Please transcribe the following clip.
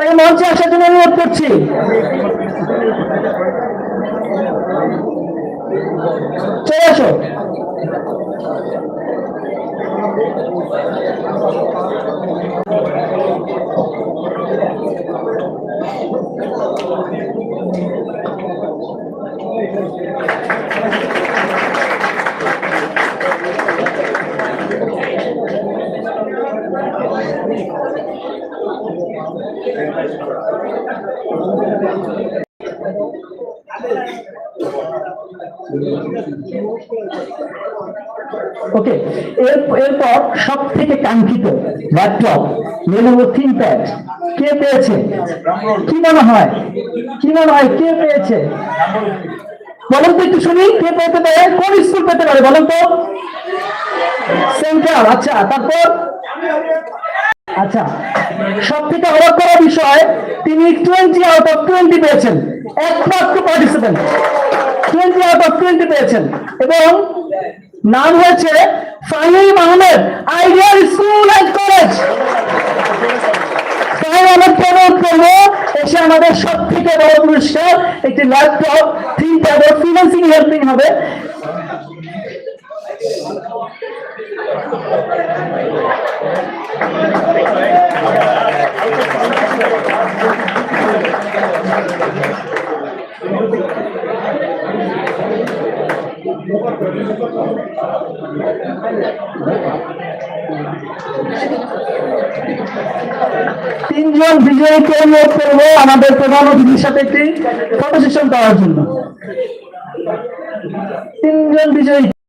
তাকে মঞ্চে আসার জন্য অনুরোধ করছি। চলে আসো। ওকে এরপর সব থেকে কাঙ্ক্ষিত ল্যাপটপ লেনোভো থিংপ্যাড কে পেয়েছে? কি মনে হয়? কি মনে হয়? কে পেয়েছে? বলুন তো একটু শুনি, কে পেতে পারে? কোন স্কুল পেতে পারে বলুন তো? সেন্ট্রাল আচ্ছা তারপর? আচ্ছা সব থেকে অবাক করা বিষয়, তিনি টোয়েন্টি আউট অফ টোয়েন্টি পেয়েছেন। একমাত্র participant twenty out of twenty পেয়েছেন। এবং নাম হয়েছে Fahim Ahmed Ideal School and College. Fahim করব, এসে আমাদের সব বড় পুরস্কার, একটি ল্যাপটপ থ্রি ট্যাবের হবে। তিনজন বিজয়ীকে অনুরোধ করব আমাদের প্রধান অতিথির সাথে একটি ফটো সেশন করার জন্য। তিনজন বিজয়ী